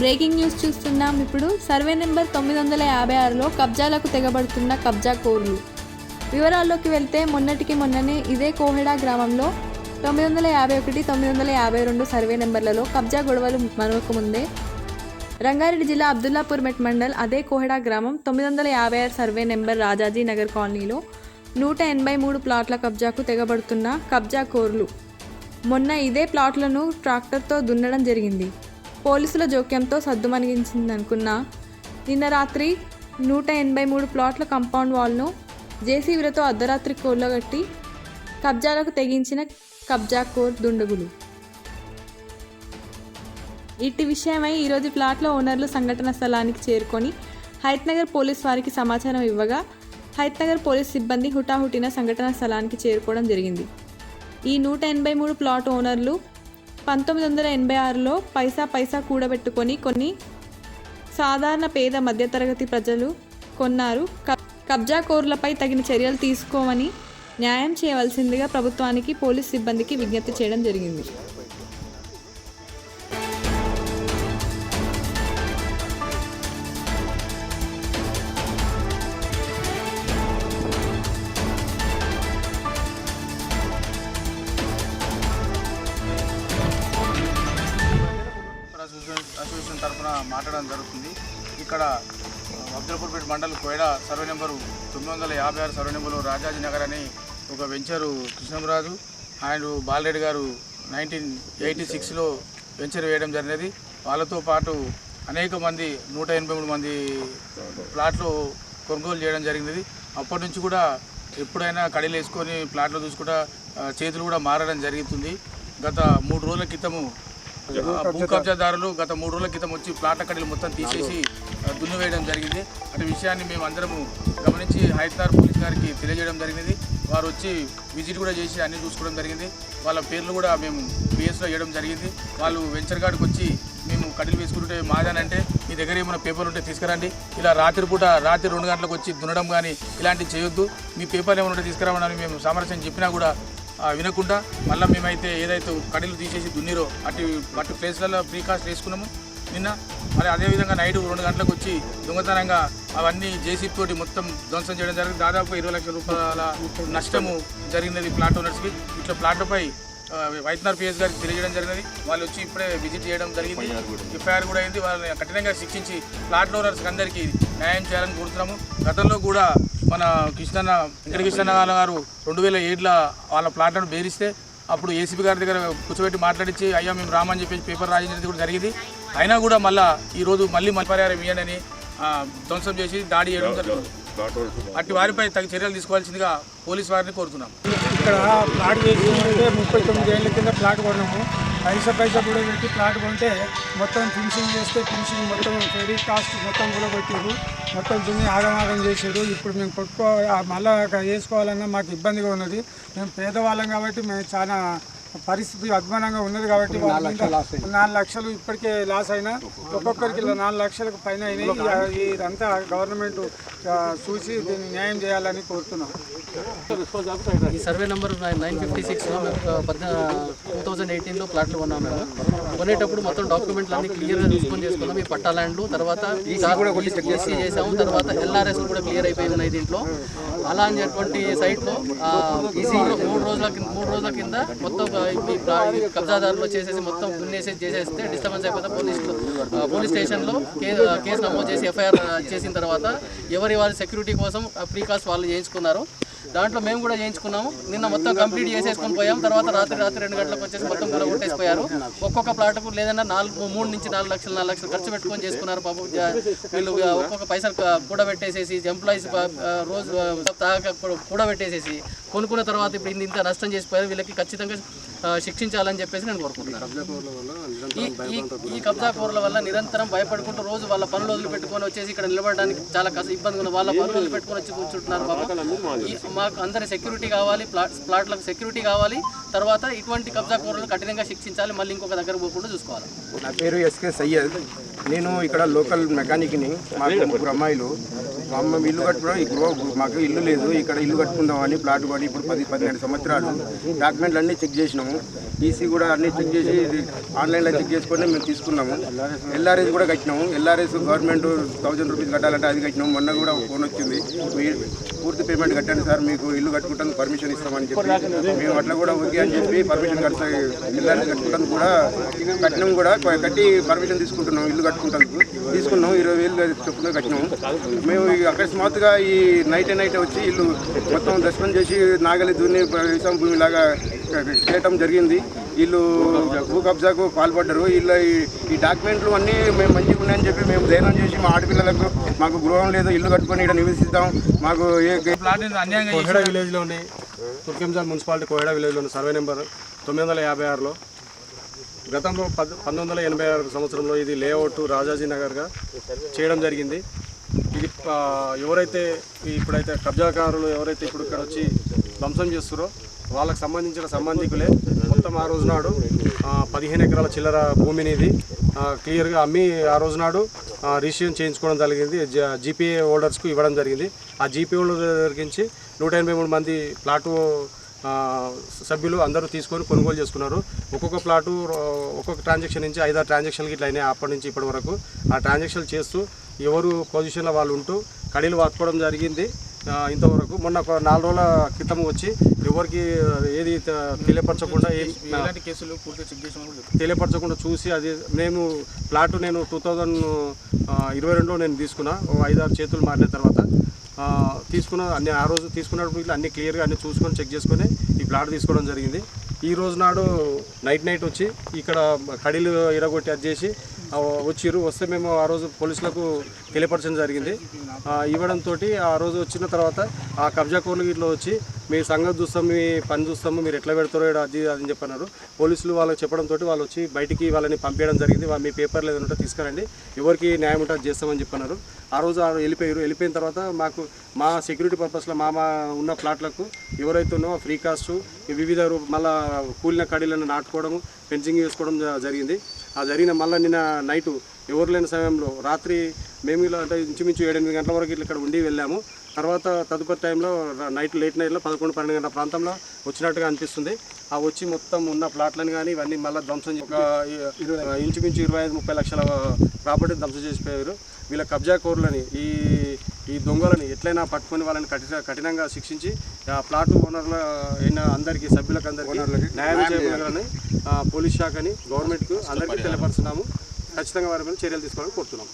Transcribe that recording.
Breaking news చూస్తున్నాం ఇప్పుడు. Survey number తొమ్మిది వందల యాభై ఆరులో కబ్జాలకు తెగబడుతున్న కబ్జా కోర్లు వివరాల్లోకి వెళ్తే మొన్నటికి మొన్ననే ఇదే కోహెడా గ్రామంలో తొమ్మిది వందల యాభై ఒకటి తొమ్మిది వందల యాభై రెండు సర్వే నెంబర్లలో కబ్జా గొడవలు మనవక ముందే రంగారెడ్డి జిల్లా అబ్దుల్లాపూర్ మెట్ మండల్ అదే కోహెడా గ్రామం తొమ్మిది వందల యాభై ఆరు సర్వే నెంబర్ రాజాజీ నగర్ కాలనీలో నూట ఎనభై మూడు ప్లాట్ల కబ్జాకు తెగబడుతున్న కబ్జా కోర్లు మొన్న ఇదే ప్లాట్లను ట్రాక్టర్తో దున్నడం జరిగింది. పోలీసుల జోక్యంతో సద్దుమణిగించిందనుకున్న నిన్న రాత్రి నూట ఎనభై మూడు ప్లాట్ల కాంపౌండ్ వాల్ను జేసీబీలతో అర్ధరాత్రి కోళ్ళగట్టి కబ్జాలకు తెగించిన కబ్జా కోర్ దుండగులు. ఇట్టి విషయమై ఈరోజు ప్లాట్ల ఓనర్లు సంఘటన స్థలానికి చేరుకొని హైత్నగర్ పోలీస్ వారికి సమాచారం ఇవ్వగా హైత్నగర్ పోలీస్ సిబ్బంది హుటాహుటిన సంఘటన స్థలానికి చేరుకోవడం జరిగింది. ఈ నూట ఎనభై మూడు ప్లాట్ ఓనర్లు పంతొమ్మిది వందల ఎనభై ఆరులో పైసా పైసా కూడబెట్టుకొని కొన్ని సాధారణ పేద మధ్యతరగతి ప్రజలు కొన్నారు. కబ్- కబ్జా కోర్లపై తగిన చర్యలు తీసుకోమని న్యాయం చేయవలసిందిగా ప్రభుత్వానికి పోలీస్ సిబ్బందికి విజ్ఞప్తి చేయడం జరిగింది. తరఫున జరుగుతుంది. ఇక్కడ అబ్దుల్పూర్పేట మండల్ కోయడ సర్వే నెంబరు తొమ్మిది వందల యాభై ఆరు సర్వే నెంబరు రాజాజీ నగర్ అని ఒక వెంచరు కృష్ణరాజు అండ్ బాలరెడ్డి గారు నైన్టీన్ ఎయిటీ సిక్స్లో వెంచర్ వేయడం జరిగినది. వాళ్ళతో పాటు అనేక మంది నూట ఎనభై మూడు మంది ప్లాట్లు కొనుగోలు చేయడం జరిగినది. అప్పటి నుంచి కూడా ఎప్పుడైనా కడీలు వేసుకొని ప్లాట్లు చూసుకుంటా చేతులు కూడా మారడం జరుగుతుంది. గత మూడు రోజుల క్రితము భూ కబ్జాదారులు గత మూడు రోజుల క్రితం వచ్చి ప్లాట్ల కడీలు మొత్తం తీసేసి ఆ, దున్నివేయడం జరిగింది. అటు విషయాన్ని మేము అందరము గమనించి హైదరాబాద్ పోలీస్ గారికి తెలియజేయడం జరిగింది. వారు వచ్చి విజిట్ కూడా చేసి అన్ని చూసుకోవడం జరిగింది. వాళ్ళ పేర్లు కూడా మేము పిఎస్లో వేయడం జరిగింది. వాళ్ళు వెంచర్ గార్డ్కి వచ్చి మేము కడీలు వేసుకుంటే మాదానంటే మీ దగ్గర ఏమైనా పేపర్లు ఉంటే తీసుకురండి. ఇలా రాత్రిపూట రాత్రి రెండు గంటలకు వచ్చి దున్నడం కానీ ఇలాంటివి చేయొద్దు. మీ పేపర్లు ఏమైనా ఉంటే తీసుకురావడానికి మేము సామరస్యం చెప్పినా కూడా వినకుండా మళ్ళీ మేమైతే ఏదైతే కడీలు తీసేసి దున్నిరో అటు అటు ప్లేస్లలో ప్రీకాస్ట్ వేసుకున్నాము. నిన్న మరి అదేవిధంగా నైట్ రెండు గంటలకు వచ్చి దొంగతనంగా అవన్నీ జేసీబీ తోటి మొత్తం ధ్వంసం చేయడం జరిగింది. దాదాపు ఇరవై లక్షల రూపాయల నష్టము జరిగినది ప్లాట్ ఓనర్స్కి. ఇట్లా ప్లాట్లపై వైద్యనాథ్ పిఎస్ గారికి తెలియజేయడం జరిగినది వాళ్ళు వచ్చి ఇప్పుడే విజిట్ చేయడం జరిగింది. ఎఫ్ఐఆర్ కూడా అయింది. వాళ్ళని కఠినంగా శిక్షించి ప్లాట్ ఓనర్స్ అందరికీ న్యాయం చేయాలని కోరుతున్నాము. గతంలో కూడా మన కృష్ణన్న వెంకట కృష్ణన్న గారు రెండు వేల ఏడులో వాళ్ళ ప్లాట్లను బేరిస్తే అప్పుడు ఏసీపీ గారి దగ్గర కూర్చోబెట్టి మాట్లాడించి అయ్యా మేము రామని చెప్పేసి పేపర్ రాయించినది కూడా జరిగింది. అయినా కూడా మళ్ళా ఈరోజు మళ్ళీ మళ్ళీ పరిహారం ఇవ్వండి అని ఆ, ధ్వంసం చేసి దాడి చేయడం జరుగుతుంది. అట్టి వారిపై తగిన చర్యలు తీసుకోవాల్సిందిగా పోలీస్ వారిని కోరుతున్నాం. ఇక్కడ ప్లాట్ వేసినామంటే ముప్పై తొమ్మిది ఏళ్ళ కింద ప్లాట్ కొన్నాము. పైసా పైసా కూడా పెట్టి ప్లాట్ కొంటే మొత్తం ఫినిషింగ్ చేస్తే ఫినిషింగ్ మొత్తం ఫెరీ కాస్ట్ మొత్తం కూడా పెట్టారు మొత్తం దున్ని ఆగమాగం చేశారు ఇప్పుడు మేము కొట్టుకో మళ్ళీ వేసుకోవాలన్నా మాకు ఇబ్బందిగా ఉన్నది. మేము పేదవాళ్ళం కాబట్టి మేము చాలా పరిస్థితి అధ్వానంగా ఉన్నది కాబట్టి నాలుగు లక్షలు ఇప్పటికే లాస్ అయినా ఒక్కొక్కరికి నాలుగు లక్షలకు పైన అయినాయి. ఇదంతా గవర్నమెంట్ చూసి దీన్ని న్యాయం చేయాలని కోరుతున్నాం. ఈ సర్వే నెంబర్ నైన్ ఫిఫ్టీ సిక్స్లో మేము టూ థౌజండ్ ఎయిటీన్లో ప్లాట్లు కొన్నాం మేము. కొనేటప్పుడు మొత్తం డాక్యుమెంట్లు అన్ని క్లియర్గా చూసుకొని చేసుకున్నాం. ఈ పట్టా ల్యాండ్లు తర్వాత ఎస్సీ చేసాము. తర్వాత ఎల్ఆర్ఎస్ కూడా క్లియర్ అయిపోయి ఉన్నాయి దీంట్లో. అలా అనేటువంటి సైట్లో మూడు రోజుల మూడు రోజుల కింద మొత్తం ఈ కబ్జాదారులు చేసేసి మొత్తం దున్నేసి చేసేస్తే డిస్టర్బెన్స్ అయిపోతే పోలీస్ పోలీస్ స్టేషన్లో కేసు నమోదు చేసి ఎఫ్ఐఆర్ చేసిన తర్వాత ఎవరి వారి సెక్యూరిటీ కోసం ప్రీకాస్ట్ వాళ్ళు చేయించుకున్నారు. దాంట్లో మేము కూడా చేయించుకున్నాము. నిన్న మొత్తం కంప్లీట్ చేసేసుకొని పోయాం. తర్వాత రాత్రి రాత్రి రెండు గంటలకు వచ్చేసి మొత్తం కూడా కొట్టేసిపోయారు. ఒక్కొక్క ప్లాట్కు లేదన్నా నాలుగు మూడు నుంచి నాలుగు లక్షలు నాలుగు లక్షలు ఖర్చు పెట్టుకొని చేసుకున్నారు పాపం వీళ్ళు ఒక్కొక్క పైసలు కూడా పెట్టేసేసి ఎంప్లాయీస్ రోజు తాగ కూడబెట్టేసేసి కొనుక్కున్న తర్వాత ఇప్పుడు ఇంత నష్టం చేసిపోయారు వీళ్ళకి ఖచ్చితంగా శిక్షించాలని చెప్పేసి నేను కోరుకుంటున్నాను. ఈ కబ్జా కూరల వల్ల నిరంతరం భయపడుకుంటూ రోజు వాళ్ళ పనులు వదిలి పెట్టుకొని వచ్చేసి ఇక్కడ నిలబడడానికి చాలా కష్ట ఇబ్బందిగా ఉంది వాళ్ళ పనులు వదిలి పెట్టుకొని వచ్చి కూర్చుంటున్నారు మాకు అందరి సెక్యూరిటీ కావాలి ప్లాట్ ప్లాట్లకు సెక్యూరిటీ కావాలి. తర్వాత ఇటువంటి కబ్జా కూరలు కఠినంగా శిక్షించాలి మళ్ళీ ఇంకొక దగ్గర పోకుండా చూసుకోవాలి. నా పేరు ఎస్కే సయ్యద్. నేను ఇక్కడ లోకల్ మెకానిక్ని మాకు ముగ్గురు అమ్మాయిలు. అమ్మ ఇల్లు కట్టుకున్నాం ఇప్పుడు మాకు ఇల్లు లేదు ఇక్కడ ఇల్లు కట్టుకుందామని ప్లాట్ కొని ఇప్పుడు పది పదిహేను సంవత్సరాలు. డాక్యుమెంట్లు అన్నీ చెక్ చేసినాము. ఈసీ కూడా అన్నీ చెక్ చేసి ఆన్లైన్లో చెక్ చేసుకొని మేము తీసుకున్నాము. ఎల్ఆర్ఎస్ కూడా కట్టినాము. ఎల్ఆర్ఎస్ గవర్నమెంట్ థౌజండ్ రూపీస్ కట్టాలంటే అది కట్టినాము. మొన్న కూడా ఫోన్ వచ్చింది. మీరు పూర్తి పేమెంట్ కట్టండి సార్ మీకు ఇల్లు కట్టుకుంటాను పర్మిషన్ ఇస్తామని చెప్పి. మేము అట్లా కూడా ఓకే అని చెప్పి పర్మిషన్ కడతా ఎల్ఆర్ఎస్ కట్టుకుంటాను కూడా కట్టినాము కూడా. కట్టి పర్మిషన్ తీసుకుంటున్నాము. ఇల్లు కట్టు కట్టుకుంటాను తీసుకున్నాం. ఇరవై వేలు చొప్పున కట్టినాము మేము ఈ అకస్మాత్తుగా ఈ నైట్ నైట్ వచ్చి ఇల్లు మొత్తం దర్శనం చేసి నాగలి దున్ని వ్యవసాయం భూమి లాగా చేయటం జరిగింది. వీళ్ళు భూ కబ్జాకు పాల్పడ్డారు. వీళ్ళ ఈ- డాక్యుమెంట్లు అన్నీ మేము మంచిగా ఉన్నాయని చెప్పి మేము ధైర్యం చేసి మా ఆడపిల్లలకు మాకు గృహం లేదు. ఇల్లు కట్టుకొని ఇక్కడ నివసిస్తాం. మాకు ఏ ప్లాట్ అనేది అన్యాయంగా చేసి కోహెడ విలేజ్లోని తుర్కెంజాల్ మున్సిపాలిటీ కోహెడ విలేజ్లోని సర్వే నెంబర్ తొమ్మిది వందల యాభై ఆరులో గతంలో పద్ పంతొమ్మిది వందల ఎనభై ఆరు సంవత్సరంలో ఇది లేఅవుట్ రాజాజీ నగర్గా చేయడం జరిగింది. ఇది ఎవరైతే ఇప్పుడైతే కబ్జాకారులు ఎవరైతే ఇప్పుడు ఇక్కడ వచ్చి ధ్వంసం చేస్తారో వాళ్ళకి సంబంధించిన సంబంధికులే మొత్తం ఆ రోజు నాడు పదిహేను ఎకరాల చిల్లర భూమిని ఇది క్లియర్గా అమ్మి ఆ రోజు నాడు రిజిస్ట్రేషన్ చేయించుకోవడం జరిగింది. జ- జీపీఏ హోల్డర్స్కు ఇవ్వడం జరిగింది. ఆ జీపీ హోల్డర్ దగ్గరించి నూట ఎనభై మూడు మంది ప్లాటు సభ్యులు అందరూ తీసుకొని కొనుగోలు చేసుకున్నారు. ఒక్కొక్క ప్లాటు ఒక్కొక్క ట్రాన్సాక్షన్ నుంచి ఐదారు ట్రాన్సాక్షన్లు ఇట్లా అయినాయి అప్పటి నుంచి ఇప్పటి వరకు. ఆ ట్రాన్సాక్షన్ చేస్తూ ఎవరు పొజిషన్లో వాళ్ళు ఉంటూ కడీలు వాడుకోవడం జరిగింది. ఇంతవరకు మొన్న ఒక నాలుగు రోజుల క్రితం వచ్చి ఎవరికి ఏది తెలియపరచకుండా కేసులు. తెలియపరచకుండా చూసి అది నేను ప్లాట్ నేను టూ థౌజండ్ ఇరవై రెండులో నేను తీసుకున్నా. ఐదారు చేతులు మారిన తర్వాత తీసుకున్న అన్ని ఆ రోజు తీసుకున్నప్పుడు ఇట్లా అన్ని క్లియర్గా అన్ని చూసుకొని చెక్ చేసుకొని ఈ ప్లాట్ తీసుకోవడం జరిగింది. ఈ రోజు నాడు నైట్ నైట్ వచ్చి ఇక్కడ కడీలు ఇరగొట్టి అది చేసి వచ్చిర్రు. వస్తే మేము ఆ రోజు పోలీసులకు తెలియపరచడం జరిగింది. ఇవ్వడంతో ఆ రోజు వచ్చిన తర్వాత ఆ కబ్జా కోర్లు ఇట్లా వచ్చి మీ సంగతి చూస్తాం మీ పని చూస్తాము మీరు ఎట్లా పెడతారో అది అని చెప్పన్నారు. పోలీసులు వాళ్ళకి చెప్పడంతో వాళ్ళు వచ్చి బయటికి వాళ్ళని పంపించడం జరిగింది. మీ పేపర్లు ఏదైనా ఉంటే తీసుకురండి. ఎవరికి న్యాయం ఉంటే చేస్తామని చెప్పన్నారు. ఆ రోజు ఆ వెళ్ళిపోయారు. వెళ్ళిపోయిన తర్వాత మాకు మా సెక్యూరిటీ పర్పస్లో మా మా ఉన్న ప్లాట్లకు ఎవరైతే ఉన్నామో ఫ్రీ కాస్ట్ వివిధ రూప మళ్ళీ కూలిన కడీలను నాటుకోవడము ఫెన్సింగ్ చేసుకోవడం జ- జరిగింది. ఆ జరిగిన మళ్ళీ నిన్న నైటు ఎవరు లేని సమయంలో రాత్రి మేము ఇలా అంటే ఇంచుమించు ఏడెనిమిది గంటల వరకు ఇట్లా ఇక్కడ ఉండి వెళ్ళాము. తర్వాత తదుపరి టైంలో నైట్ లేట్ నైట్లో పదకొండు పన్నెండు గంటల ప్రాంతంలో వచ్చినట్టుగా అనిపిస్తుంది. ఆ వచ్చి మొత్తం ఉన్న ప్లాట్లను కానీ ఇవన్నీ మళ్ళీ ధ్వంసం ఒక ఇంచుమించు ఇరవై ఐదు ముప్పై లక్షల ప్రాపర్టీ ధ్వంసం చేసిపోయారు. వీళ్ళ కబ్జా కోరులని ఈ ఈ దొంగలని ఎట్లయినా పట్టుకొని వాళ్ళని కఠిన కఠినంగా శిక్షించి ఆ ప్లాట్ ఓనర్ల అయిన అందరికీ సభ్యులకు అందరికీ న్యాయం చేయగలని పోలీస్ శాఖని గవర్నమెంట్కు అందరికీ తెలియపరుస్తున్నాము. ఖచ్చితంగా వారి మీద చర్యలు తీసుకోవాలని కోరుతున్నాము.